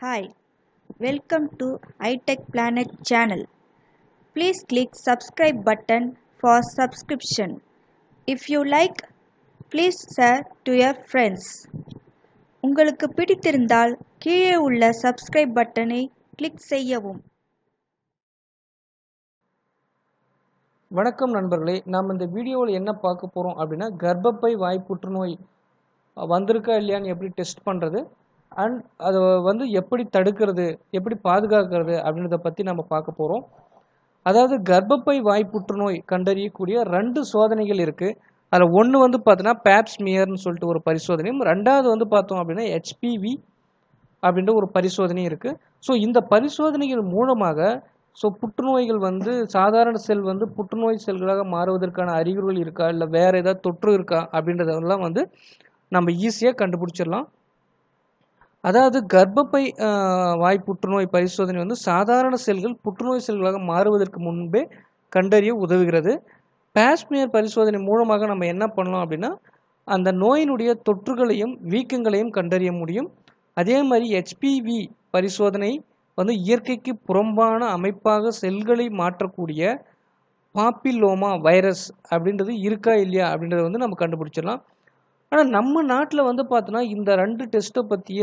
Hi, welcome to iTech Planet channel. Please click subscribe button for subscription. If you like, please share to your friends. உங்களுக்கு பிடித்திருந்தால் கீழே உள்ள subscribe பட்டனை click செய்யவும் வணக்கம் நண்பர்களே நாம் இந்த வீடியோவில் என்ன பார்க்க போகிறோம் அப்படின்னா கர்ப்பப்பை வாய் புற்றுநோய் வந்திருக்கா இல்லையான்னு எப்படி டெஸ்ட் பண்ணுறது அண்ட் அதை வந்து எப்படி தடுக்கிறது எப்படி பாதுகாக்கிறது அப்படின்றத பற்றி நம்ம பார்க்க போகிறோம் அதாவது கர்ப்பப்பை வாய் புற்றுநோய் கண்டறியக்கூடிய ரெண்டு சோதனைகள் இருக்குது அதில் ஒன்று வந்து பார்த்தீங்கன்னா பேப்ஸ்மியர்னு சொல்லிட்டு ஒரு பரிசோதனையும் ரெண்டாவது வந்து பார்த்தோம் அப்படின்னா ஹெச்பிவி அப்படின்ற ஒரு பரிசோதனை இருக்குது ஸோ இந்த பரிசோதனைகள் மூலமாக ஸோ புற்றுநோய்கள் வந்து சாதாரண செல் வந்து புற்றுநோய் செல்களாக மாறுவதற்கான அறிகுறிகள் இருக்கா இல்லை வேறு ஏதாவது தொற்று இருக்கா அப்படின்றதெல்லாம் வந்து நம்ம ஈஸியாக கண்டுபிடிச்சிடலாம். அதாவது கர்ப்பப்பை வாய் புற்றுநோய் பரிசோதனை வந்து சாதாரண செல்கள் புற்றுநோய் செல்களாக மாறுவதற்கு முன்பே கண்டறிய உதவுகிறது. பாஸ்மியர் பரிசோதனை மூலமாக நம்ம என்ன பண்ணலாம் அப்படின்னா அந்த நோயினுடைய தொற்றுகளையும் வீக்கங்களையும் கண்டறிய முடியும். அதே மாதிரி ஹெச்பிவி பரிசோதனை வந்து இயற்கைக்கு புறம்பான அமைப்பாக செல்களை மாற்றக்கூடிய பாப்பிலோமா வைரஸ் அப்படின்றது இருக்கா இல்லையா அப்படின்றத வந்து நம்ம கண்டுபிடிச்சிடலாம். ஆனால் நம்ம நாட்டில் வந்து பார்த்தோன்னா இந்த ரெண்டு டெஸ்ட்டை பற்றிய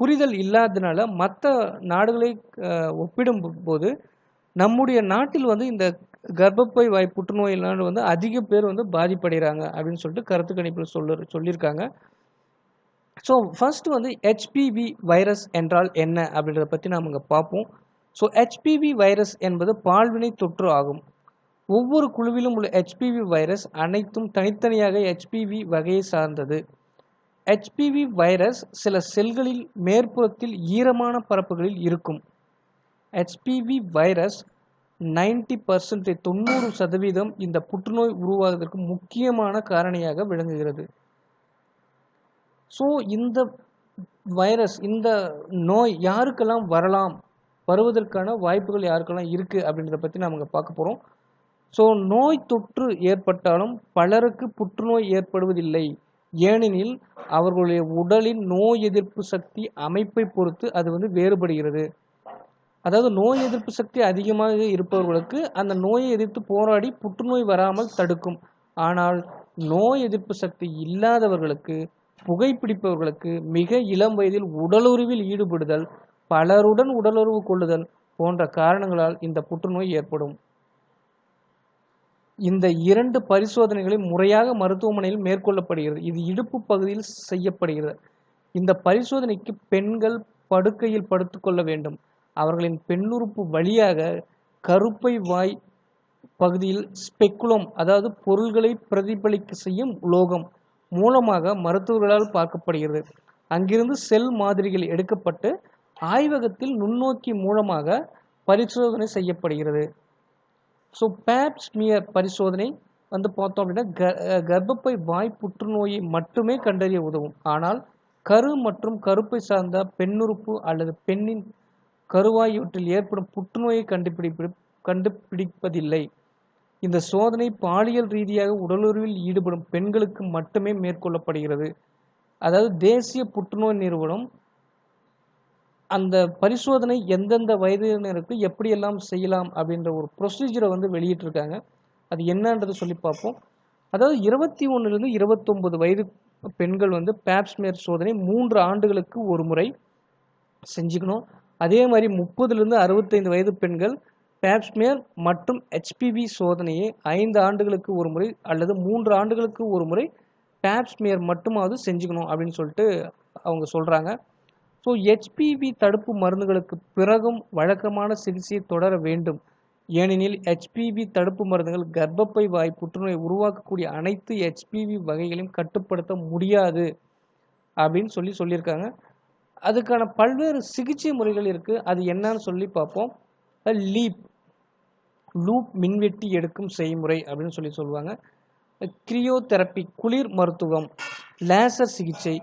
புரிதல் இல்லாததுனால மற்ற நாடுகளை ஒப்பிடும் போது நம்முடைய நாட்டில் வந்து இந்த கர்ப்பப்பை வாய் புற்றுநோயினால் வந்து அதிக பேர் வந்து பாதிப்படைகிறாங்க அப்படின்னு சொல்லிட்டு கருத்து கணிப்பில் சொல்ல சொல்லியிருக்காங்க. ஸோ ஃபர்ஸ்ட் வந்து ஹெச்பிவி வைரஸ் என்றால் என்ன அப்படின்றத பற்றி நாம் இங்கே பார்ப்போம் ஸோ ஹெச்பிவி வைரஸ் என்பது பால்வினை தொற்று ஆகும். ஒவ்வொரு குழுவிலும் உள்ள ஹெச்பிவி வைரஸ் அனைத்தும் தனித்தனியாக ஹெச்பிவி வகையை சார்ந்தது. ஹெச்பிவி வைரஸ் சில செல்களில் மேற்புறத்தில் ஈரமான பரப்புகளில் இருக்கும். ஹெச்பிவி வைரஸ் நைன்டி பர்சன்டேஜ் தொண்ணூறு சதவீதம் இந்த புற்றுநோய் உருவாவதற்கு முக்கியமான காரணியாக விளங்குகிறது. ஸோ இந்த வைரஸ் இந்த நோய் யாருக்கெல்லாம் வரலாம் வருவதற்கான வாய்ப்புகள் யாருக்கெல்லாம் இருக்குது அப்படின்றத பற்றி நாம் இங்கே பார்க்க போகிறோம் ஸோ நோய் தொற்று ஏற்பட்டாலும் பலருக்கு புற்றுநோய் ஏற்படுவதில்லை. ஏனெனில் அவர்களுடைய உடலின் நோய் எதிர்ப்பு சக்தி அமைப்பை பொறுத்து அது வந்து வேறுபடுகிறது. அதாவது நோய் எதிர்ப்பு சக்தி அதிகமாக இருப்பவர்களுக்கு அந்த நோயை எதிர்த்து போராடி புற்றுநோய் வராமல் தடுக்கும். ஆனால் நோய் எதிர்ப்பு சக்தி இல்லாதவர்களுக்கு புகைப்பிடிப்பவர்களுக்கு மிக இளம் வயதில் உடலுறவில் ஈடுபடுதல் பலருடன் உடலுறவு கொள்ளுதல் போன்ற காரணங்களால் இந்த புற்றுநோய் ஏற்படும். இந்த இரண்டு பரிசோதனைகளும் முறையாக மருத்துவமனையில் மேற்கொள்ளப்படுகிறது. இது இடுப்பு பகுதியில் செய்யப்படுகிறது. இந்த பரிசோதனைக்கு பெண்கள் படுக்கையில் படுத்துக்கொள்ள வேண்டும். அவர்களின் பெண்ணுறுப்பு வழியாக கருப்பை வாய் பகுதியில் ஸ்பெக்குலம் அதாவது பொருள்களை பிரதிபலிக்க செய்யும் உலோகம் மூலமாக மருத்துவர்களால் பார்க்கப்படுகிறது. அங்கிருந்து செல் மாதிரிகள் எடுக்கப்பட்டு ஆய்வகத்தில் நுண்ணோக்கி மூலமாக பரிசோதனை செய்யப்படுகிறது. ஸோ பேப்ஸ்மியர் பரிசோதனை வந்து பார்த்தோம் அப்படின்னா க- கர்ப்பப்பை வாய் புற்றுநோயை மட்டுமே கண்டறிய உதவும். ஆனால் கரு மற்றும் கருப்பை சார்ந்த பெண்ணுறுப்பு அல்லது பெண்ணின் கருவாயிவற்றில் ஏற்படும் புற்றுநோயை கண்டுபிடிப்பி கண்டுபிடிப்பதில்லை. இந்த சோதனை பாலியல் ரீதியாக உடலுறவில் ஈடுபடும் பெண்களுக்கு மட்டுமே மேற்கொள்ளப்படுகிறது. அதாவது தேசிய புற்றுநோய் நிறுவனம் அந்த பரிசோதனை எந்தெந்த வயதினருக்கு எப்படியெல்லாம் செய்யலாம் அப்படின்ற ஒரு ப்ரொசீஜரை வந்து வெளியிட்டிருக்காங்க. அது என்னன்றது சொல்லி பார்ப்போம். அதாவது இருபத்தி ஒன்றுலேருந்து இருபத்தொம்பது வயது பெண்கள் வந்து பேப்ஸ்மேர் சோதனை மூன்று ஆண்டுகளுக்கு ஒரு முறை செஞ்சுக்கணும். அதே மாதிரி முப்பதுலேருந்து அறுபத்தைந்து வயது பெண்கள் பேப்ஸ்மேர் மற்றும் ஹெச்பிவி சோதனையை ஐந்து ஆண்டுகளுக்கு ஒரு முறை அல்லது மூன்று ஆண்டுகளுக்கு ஒரு முறை பேப்ஸ்மேர் மட்டுமாவது செஞ்சுக்கணும் அப்படின்னு சொல்லிட்டு அவங்க சொல்கிறாங்க ஸோ ஹெச்பிவி தடுப்பு மருந்துகளுக்கு பிறகும் வழக்கமான சிகிச்சையை தொடர வேண்டும். ஏனெனில் ஹெச்பிவி தடுப்பு மருந்துகள் கர்ப்பப்பை வாய் புற்றுநோய் உருவாக்கக்கூடிய அனைத்து ஹெச்பிவி வகைகளையும் கட்டுப்படுத்த முடியாது அப்படின்னு சொல்லி சொல்லியிருக்காங்க. அதுக்கான பல்வேறு சிகிச்சை முறைகள் இருக்குது அது என்னன்னு சொல்லி பார்ப்போம். லீப். லூப் மின்வெட்டி எடுக்கும் செய்முறை அப்படின்னு சொல்லி சொல்லுவாங்க. கிரியோதெரப்பி குளிர் மருத்துவம் லேசர் சிகிச்சை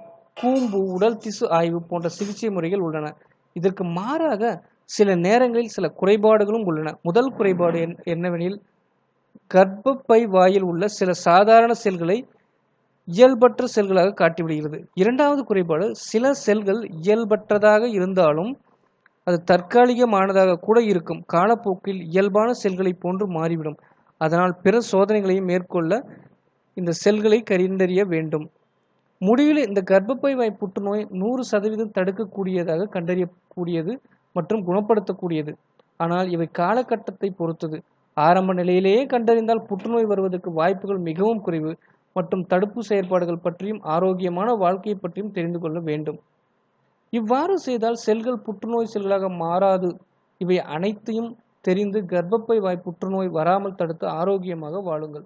கூம்பு உடல் திசு ஆய்வு போன்ற சிகிச்சை முறைகள் உள்ளன. இதற்கு மாறாக சில நேரங்களில் சில குறைபாடுகளும் உள்ளன. முதல் குறைபாடு என்- என்னவெனில் கர்ப்பப்பை வாயில் உள்ள சில சாதாரண செல்களை இயல்பற்ற செல்களாக காட்டிவிடுகிறது. இரண்டாவது குறைபாடு சில செல்கள் இயல்பற்றதாக இருந்தாலும் அது தற்காலிகமானதாக கூட இருக்கும். காலப்போக்கில் இயல்பான செல்களை போன்று மாறிவிடும். அதனால் பிற சோதனைகளையும் மேற்கொள்ள இந்த செல்களை கண்டறிய வேண்டும். முடிவில் இந்த கர்ப்பப்பை வாய் புற்றுநோய் நூறு சதவீதம் தடுக்கக்கூடியதாக கண்டறியக்கூடியது மற்றும் குணப்படுத்தக்கூடியது. ஆனால் இவை காலகட்டத்தை பொறுத்தது. ஆரம்ப நிலையிலேயே கண்டறிந்தால் புற்றுநோய் வருவதற்கு வாய்ப்புகள் மிகவும் குறைவு மற்றும் தடுப்பு செயற்பாடுகள் பற்றியும் ஆரோக்கியமான வாழ்க்கையை பற்றியும் தெரிந்து கொள்ள வேண்டும். இவ்வாறு செய்தால் செல்கள் புற்றுநோய் செல்களாக மாறாது. இவை அனைத்தையும் தெரிந்து கர்ப்பப்பை வாய் புற்றுநோய் வராமல் தடுத்து ஆரோக்கியமாக வாழுங்கள்.